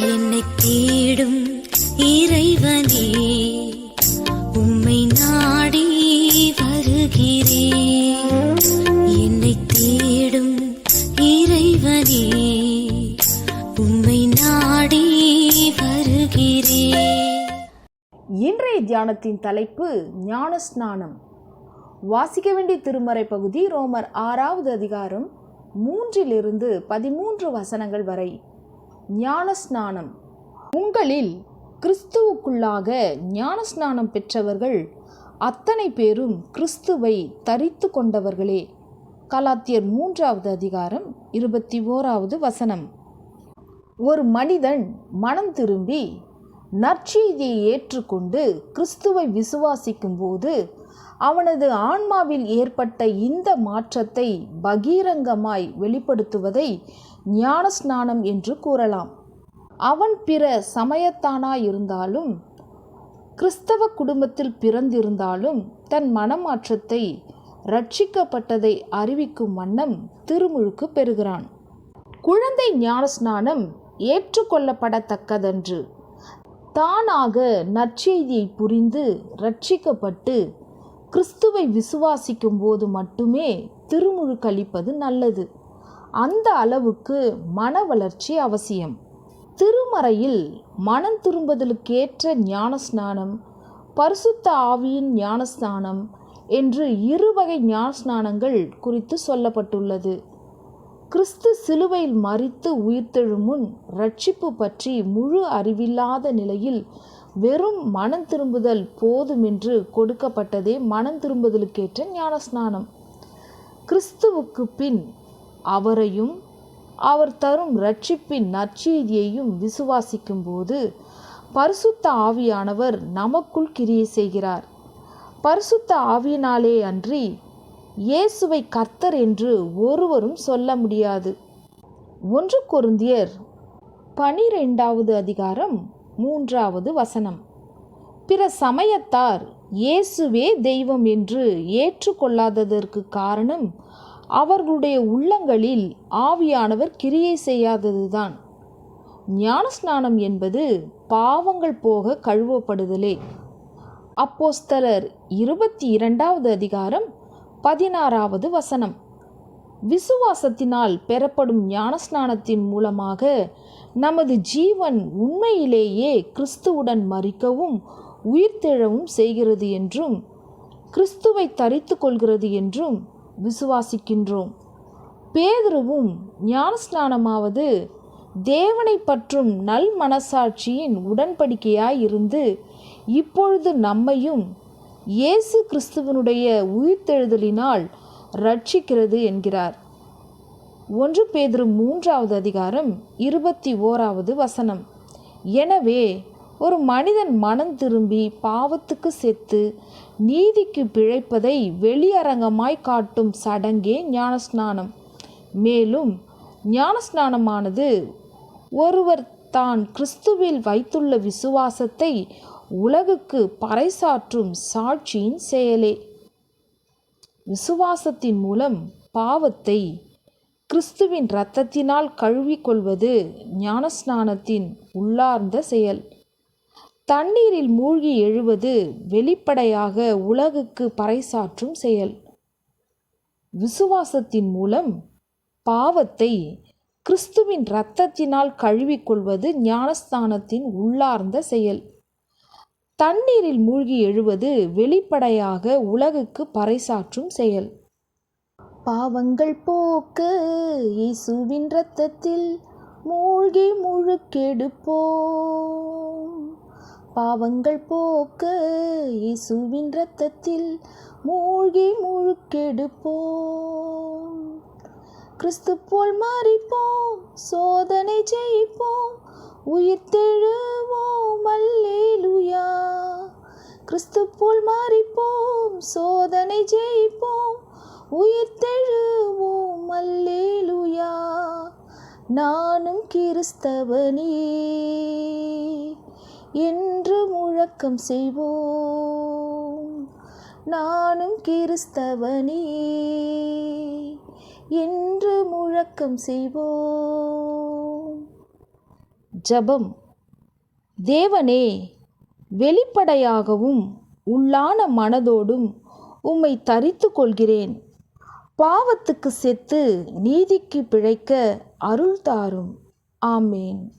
என்னை தேடும் இறைவனே உம்மை நாடி வருகிறேன். என்னை தேடும் இறைவனே உம்மை நாடி வருகிறேன். இன்றைய தியானத்தின் தலைப்பு ஞானஸ்நானம். வாசிக்க வேண்டிய திருமறை பகுதி ரோமர் ஆறாவது அதிகாரம் மூன்றிலிருந்து பதிமூன்று வசனங்கள் வரை ஞானஸ்நானம். உங்களில் கிறிஸ்துவுக்குள்ளாக ஞானஸ்நானம் பெற்றவர்கள் அத்தனை பேரும் கிறிஸ்துவை தரித்து கொண்டவர்களே. கலாத்தியர் மூன்றாவது அதிகாரம் இருபத்தி ஓராவது வசனம். ஒரு மனிதன் மனம் திரும்பி நற்செய்தியை ஏற்றுக்கொண்டு கிறிஸ்துவை விசுவாசிக்கும் போது அவனது ஆன்மாவில் ஏற்பட்ட இந்த மாற்றத்தை பகீரங்கமாய் வெளிப்படுத்துவதை ஞானஸ்நானம் என்று கூறலாம். அவன் பிற சமயத்தானாயிருந்தாலும் கிறிஸ்தவ குடும்பத்தில் பிறந்திருந்தாலும் தன் மனமாற்றத்தை ரட்சிக்கப்பட்டதை அறிவிக்கும் வண்ணம் திருமுழுக்கு பெறுகிறான். குழந்தை ஞானஸ்நானம் ஏற்றுக்கொள்ளப்படத்தக்கதன்று. தானாக நற்செய்தியை புரிந்து ரட்சிக்கப்பட்டு கிறிஸ்துவை விசுவாசிக்கும் போது மட்டுமே திருமுழுக்களிப்பது நல்லது. அந்த அளவுக்கு மன வளர்ச்சி அவசியம். திருமறையில் மனம் திரும்புதலுக்கேற்ற ஞானஸ்நானம் பரிசுத்த ஆவியின் ஞானஸ்நானம் என்று இருவகை ஞானஸ்நானங்கள் குறித்து சொல்லப்பட்டுள்ளது. கிறிஸ்து சிலுவையில் மறித்து உயிர்த்தெழும் முன் ரட்சிப்பு பற்றி முழு அறிவில்லாத நிலையில் வெறும் மனம் திரும்புதல் போதுமென்று கொடுக்கப்பட்டதே மனம் திரும்புதலுக்கேற்ற ஞானஸ்நானம். கிறிஸ்துவுக்கு பின் அவரையும் அவர் தரும் ரட்சிப்பின் நற்செய்தியையும் விசுவாசிக்கும் போது பரிசுத்த ஆவியானவர் நமக்குள் கிரியை செய்கிறார். பரிசுத்த ஆவியினாலே அன்றி இயேசுவை கர்த்தர் என்று ஒருவரும் சொல்ல முடியாது. ஒன்று குருந்தியர் பனிரெண்டாவது அதிகாரம் மூன்றாவது வசனம். பிற சமயத்தார் இயேசுவே தெய்வம் என்று ஏற்றுக்கொள்ளாததற்கு காரணம் அவர்களுடைய உள்ளங்களில் ஆவியானவர் கிரியை செய்யாததுதான். ஞானஸ்நானம் என்பது பாவங்கள் போக கழுவப்படுதலே. அப்போஸ்தலர் இருபத்தி இரண்டாவது அதிகாரம் பதினாறாவது வசனம். விசுவாசத்தினால் பெறப்படும் ஞானஸ்நானத்தின் மூலமாக நமது ஜீவன் உண்மையிலேயே கிறிஸ்துவுடன் மறிக்கவும் உயிர்த்தெழவும் செய்கிறது என்றும் கிறிஸ்துவை தரித்து கொள்கிறது என்றும் விசுவாசிக்கின்றோம். பேதுருவும் ஞானஸ்நானமாவது தேவனை பற்றும் நல் மனசாட்சியின் உடன்படிக்கையாயிருந்து இப்பொழுது நம்மையும் இயேசு கிறிஸ்துவனுடைய உயிர்த்தெழுதலினால் ரட்சிக்கிறது என்கிறார். ஒன்று பேதுரு மூன்றாவது அதிகாரம் இருபத்தி ஓராவது வசனம். எனவே ஒரு மனிதன் மனம் திரும்பி பாவத்துக்கு செத்து நீதிக்கு பிழைப்பதை வெளியரங்கமாய் காட்டும் சடங்கே ஞானஸ்நானம். மேலும் ஞானஸ்நானமானது ஒருவர் தான் கிறிஸ்துவில் வைத்துள்ள விசுவாசத்தை உலகுக்கு பறைசாற்றும் சாட்சியின் செயலே. விசுவாசத்தின் மூலம் பாவத்தை கிறிஸ்துவின் இரத்தத்தினால் கழுவிக்கொள்வது ஞானஸ்நானத்தின் உள்ளார்ந்த செயல். தண்ணீரில் மூழ்கி எழுவது வெளிப்படையாக உலகுக்கு பறைசாற்றும் செயல். விசுவாசத்தின் மூலம் பாவத்தை கிறிஸ்துவின் இரத்தத்தினால் கழுவிக்கொள்வது ஞானஸ்தானத்தின் உள்ளார்ந்த செயல். தண்ணீரில் மூழ்கி எழுவது வெளிப்படையாக உலகுக்கு பறைசாற்றும் செயல். பாவங்கள் போக்க இயேசுவின் இரத்தத்தில் மூழ்கி முழுக்கெடுப்போம். பாவங்கள் போக்க இயேசுவின் ரத்தத்தில் மூழ்கி முழுக்கெடுப்போம். கிறிஸ்து போல் மாறிப்போம் சோதனை ஜெயிப்போம் உயிர்த்தெழுவோம் அல்லேலுயா. கிறிஸ்து போல் மாறிப்போம் சோதனை ஜெயிப்போம் உயிர் தெழுவோம் அல்லேலுயா. நானும் கிறிஸ்தவனே. என்று முழக்கம் செய்வோம். நானும் கிறிஸ்தவனே என்று முழக்கம் செய்வோம். ஜபம். தேவனே வெளிப்படையாகவும் உள்ளான மனதோடும் உம்மை தரித்து கொள்கிறேன். பாவத்துக்கு செத்து நீதிக்கு பிழைக்க அருள் தாரும். ஆமேன்.